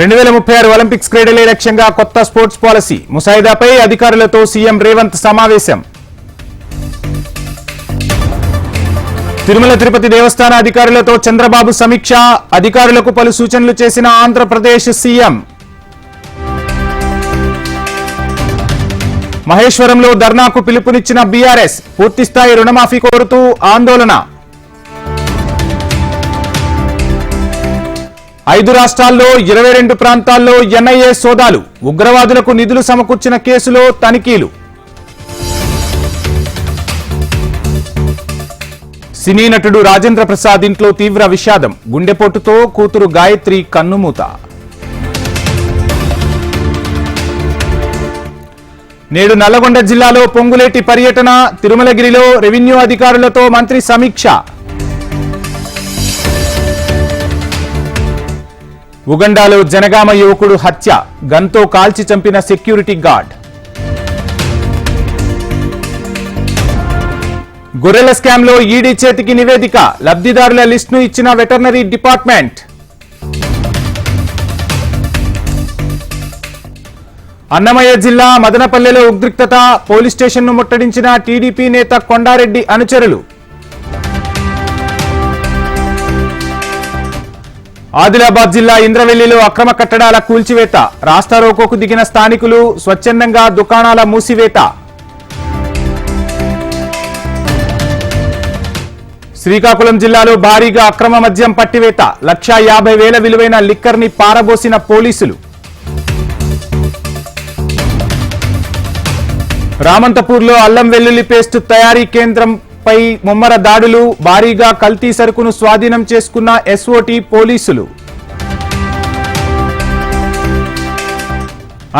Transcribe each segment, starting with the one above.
రెండు వేల ముప్పై ఆరు ఒలింపిక్స్ క్రీడలే లక్ష్యంగా కొత్త స్పోర్ట్స్ పాలసీ ముసాయిదాపై అధికారులతో సీఎం రేవంత్ సమావేశం. తిరుమల తిరుపతి దేవస్థాన అధికారులతో చంద్రబాబు సమీక్ష అధికారులకు పలు సూచనలు చేసిన ఆంధ్రప్రదేశ్ సీఎం. మహేశ్వరంలో ధర్నాకు పిలుపునిచ్చిన బీఆర్ఎస్ పూర్తిస్థాయి రుణమాఫీ కోరుతూ ఆందోళన. ఐదు రాష్ట్రాల్లో ఇరవై రెండు ప్రాంతాల్లో ఎన్ఐఏ సోదాలు. ఉగ్రవాదులకు నిధులు సమకూర్చిన కేసులో తనిఖీలు. సినీ నటుడు రాజేంద్ర ప్రసాద్ ఇంట్లో తీవ్ర విషాదం. గుండెపోటుతో కూతురు గాయత్రి కన్నుమూత. నేడు నల్లగొండ జిల్లాలో పొంగులేటి పర్యటన. తిరుమలగిరిలో రెవెన్యూ అధికారులతో మంత్రి సమీక్ష. ఉగండాలో జనగామ యువకుడు హత్య గన్తో కాల్చి చంపిన సెక్యూరిటీ గార్డ్. గొర్రెల స్కామ్లో ఈడీ చేతికి నివేదిక లబ్ధిదారుల లిస్టును ఇచ్చిన వెటర్నరీ డిపార్ట్మెంట్. అన్నమయ్య జిల్లా మదనపల్లెలో ఉద్రిక్తత పోలీస్ స్టేషన్ను ముట్టడించిన టీడీపీ నేత కొండారెడ్డి అనుచరులు. ఆదిలాబాద్ జిల్లా ఇంద్రవెల్లిలో అక్రమ కట్టడాల కూల్చివేత రాస్తారోకోకు దిగిన స్థానికులు స్వచ్ఛందంగా దుకాణాల మూసివేత. శ్రీకాకుళం జిల్లాలో భారీగా అక్రమ మద్యం పట్టివేత లక్షా యాభై వేల విలువైన లిక్కర్ని పారబోసిన పోలీసులు. రామంతపూర్లో అల్లం వెల్లుల్లి పేస్ట్ తయారీ కేంద్రం పై ముమ్మర దాడులు భారీగా కల్తీ సరుకును స్వాధీనం చేసుకున్న ఎస్ఓటి పోలీసులు.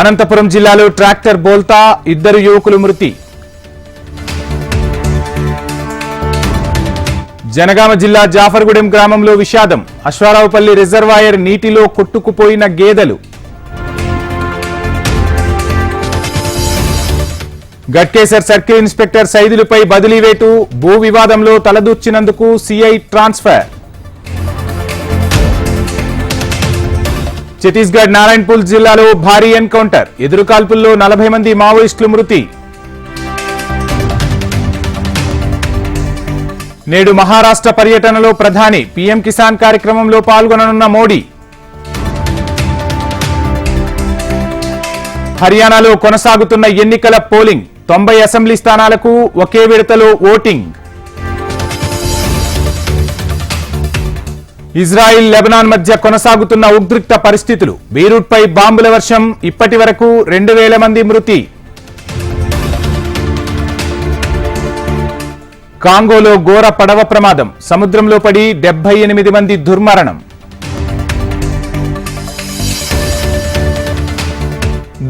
అనంతపురం జిల్లాలో ట్రాక్టర్ బోల్తా ఇద్దరు యువకులు మృతి. జనగామ జిల్లా జాఫర్గూడెం గ్రామంలో విషాదం. అశ్వారావుపల్లి రిజర్వాయర్ నీటిలో కొట్టుకుపోయిన గేదెలు. గట్కేసర్ సర్కిల్ ఇన్స్పెక్టర్ సైదులపై బదిలీ వేటు భూ వివాదంలో తలదూర్చినందుకు సిఐ ట్రాన్స్ఫర్. ఛత్తీస్గఢ్ నారాయణపూర్ జిల్లాలో భారీ ఎన్కౌంటర్. ఎదురుకాల్పుల్లో నలభై మంది మావోయిస్టులు మృతి. నేడు మహారాష్ట్ర పర్యటనలో ప్రధాని పీఎం కిసాన్ కార్యక్రమంలో పాల్గొననున్న మోడీ. హర్యానాలో కొనసాగుతున్న ఎన్నికల పోలింగ్. తొంభై అసెంబ్లీ స్థానాలకు ఒకే విడతలో ఓటింగ్. ఇజ్రాయిల్ లెబనాన్ మధ్య కొనసాగుతున్న ఉద్రిక్త పరిస్థితులు. బీరూట్పై బాంబుల వర్షం ఇప్పటి వరకు రెండు వేల మంది మృతి. కాంగోలో ఘోర పడవ ప్రమాదం. సముద్రంలో పడి డెబ్బై ఎనిమిది మంది దుర్మరణం.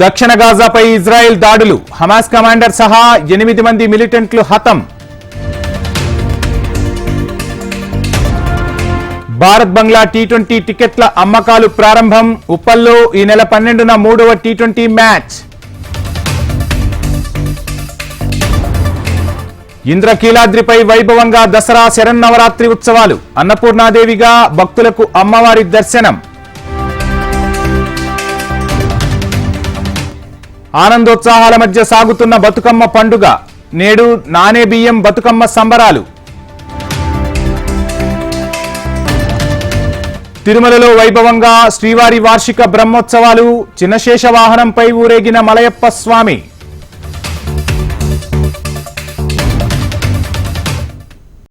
దక్షిణ గాజాపై ఇజ్రాయెల్ దాడులు. హమాస్ కమాండర్ సహా ఎనిమిది మంది మిలిటెంట్లు హతం. భారత్ బంగ్లా టీ ట్వంటీ టికెట్ల అమ్మకాలు ప్రారంభం. ఉప్పల్లో ఈ నెల పన్నెండున మూడవ టీ ట్వంటీ మ్యాచ్. ఇంద్రకీలాద్రిపై వైభవంగా దసరా శరన్నవరాత్రి ఉత్సవాలు. అన్నపూర్ణాదేవిగా భక్తులకు అమ్మవారి దర్శనం. ఆనందోత్సాహాల మధ్య సాగుతున్న బతుకమ్మ పండుగ. నేడు నానే బియ్యం బతుకమ్మ సంబరాలు. తిరుమలలో వైభవంగా శ్రీవారి వార్షిక బ్రహ్మోత్సవాలు చిన్నశేష వాహనంపై ఊరేగిన మలయప్ప స్వామి